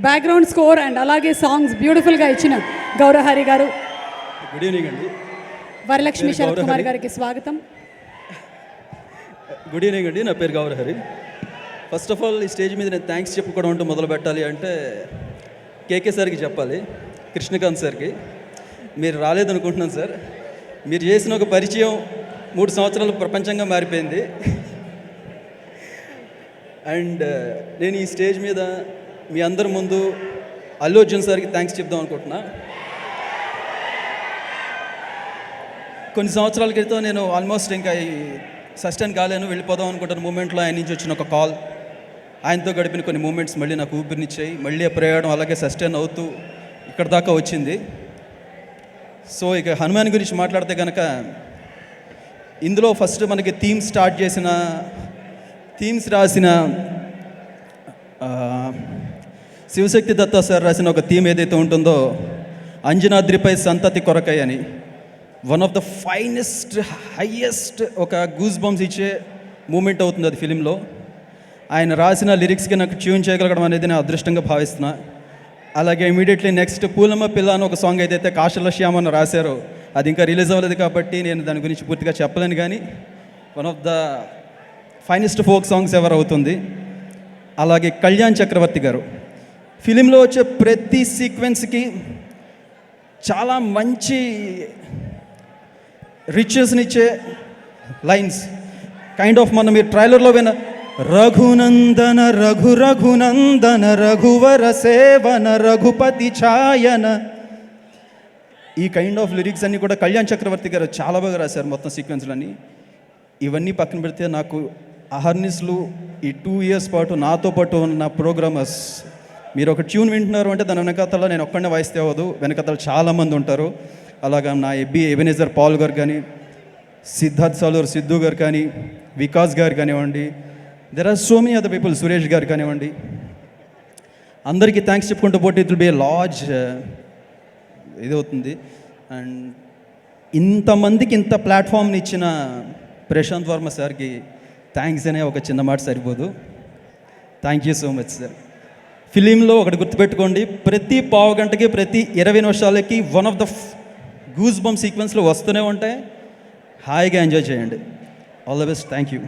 Background score and అలాగే songs బ్యూటిఫుల్గా ఇచ్చిన గౌరహరి గారు. గుడ్ ఈవినింగ్ అండి. వరలక్ష్మి శరత్ కుమార్. గారికి స్వాగతం. గుడ్ ఈవినింగ్ అండి నా పేరు గౌరహరి. ఫస్ట్ ఆఫ్ ఆల్ ఈ స్టేజ్ మీద నేను థ్యాంక్స్ చెప్పుకోవడం అంటూ మొదలు పెట్టాలి అంటే కేకే సార్కి చెప్పాలి కృష్ణకాంత్ సార్కి. మీరు రాలేదనుకుంటున్నాను సార్. మీరు చేసిన ఒక పరిచయం మూడు సంవత్సరాలు ప్రపంచంగా మారిపోయింది. అండ్ uh, నేను ఈ స్టేజ్ మీద మీ అందరి ముందు అల్లు అర్జున్ సార్కి థ్యాంక్స్ చెప్దాం అనుకుంటున్నా. కొన్ని సంవత్సరాల క్రితం నేను ఆల్మోస్ట్ ఇంకా ఈ సస్టైన్ కాలేను వెళ్ళిపోదాం అనుకుంటున్న మూమెంట్లో ఆయన నుంచి వచ్చిన ఒక కాల్ ఆయనతో గడిపిన కొన్ని మూమెంట్స్ మళ్ళీ నాకు ఊపిరినిచ్చాయి మళ్ళీ ఆ ప్రయాణం అలాగే సస్టైన్ అవుతూ ఇక్కడ దాకా వచ్చింది. సో ఇక హనుమాన్ గురించి మాట్లాడితే కనుక ఇందులో ఫస్ట్ మనకి థీమ్ స్టార్ట్ చేసిన థీమ్స్ రాసిన శివశక్తి దత్తా సార్ రాసిన ఒక థీమ్ ఏదైతే ఉంటుందో అంజనాద్రిపై సంతతి కొరకై అని one of the finest highest ఒక గూస్ బంప్స్ ఇచ్చే మూమెంట్ అవుతుంది అది ఫిలింలో ఆయన రాసిన లిరిక్స్కి నాకు ట్యూన్ చేయగలగడం అనేది నేను అదృష్టంగా భావిస్తున్నా. అలాగే ఇమీడియట్లీ నెక్స్ట్ పూలమ్మ పిల్ల అని ఒక సాంగ్ ఏదైతే కాశల శ్యామ్ అని రాశారో అది ఇంకా రిలీజ్ అవ్వలేదు కాబట్టి నేను దాని గురించి పూర్తిగా చెప్పలేను కానీ one of the finest folk songs ఎవరు అవుతుంది? అలాగే కళ్యాణ్ చక్రవర్తి గారు. ఫిలింలో వచ్చే ప్రతి సీక్వెన్స్కి చాలా మంచి రిచెస్నిచ్చే లైన్స్. కైండ్ ఆఫ్ మనం మీరు ట్రైలర్లో విన రఘునందన రఘు రఘునందన రఘువర సేవన రఘుపతి ఛాయన. ఈ కైండ్ ఆఫ్ లిరిక్స్ అన్నీ కూడా కళ్యాణ్ చక్రవర్తి గారు చాలా బాగా రాశారు మొత్తం సీక్వెన్స్లన్నీ. ఇవన్నీ పక్కన పెడితే నాకు అహర్నిస్లు ఈ టూ ఇయర్స్ పాటు నాతో పాటు ఉన్న ప్రోగ్రామర్స్ మీరు ఒక ట్యూన్ వింటున్నారు అంటే దాని వెనకతలో నేను ఒక్కడనే వాయిస్తే అవ్వదు వెనకతలు చాలామంది ఉంటారు. అలాగా నా ఎబ్బి ఎబినేజర్ పాల్ గారు కానీ సిద్ధార్థ్ సాలూర్ సిద్ధు గారు కానీ వికాస్ గారు కానివ్వండి there are so many other people Suresh garu కానివ్వండి. అందరికీ థ్యాంక్స్ చెప్పుకుంటూ పోటీ ఇట్ విల్ బి లార్జ్ ఇది అవుతుంది. అండ్ ఇంతమందికి ఇంత ప్లాట్ఫామ్ని ఇచ్చిన ప్రశాంత్ వర్మ సార్కి థ్యాంక్స్ అనే ఒక చిన్న మాట సరిపోదు. Thank you so much sir ఫిలింలో ఒకటి గుర్తుపెట్టుకోండి. ప్రతి పావు గంటకి ప్రతి ఇరవై నిమిషాలకి one of the goose bump సీక్వెన్స్లో వస్తూనే ఉంటాయి. హాయిగా ఎంజాయ్ చేయండి. All the best thank you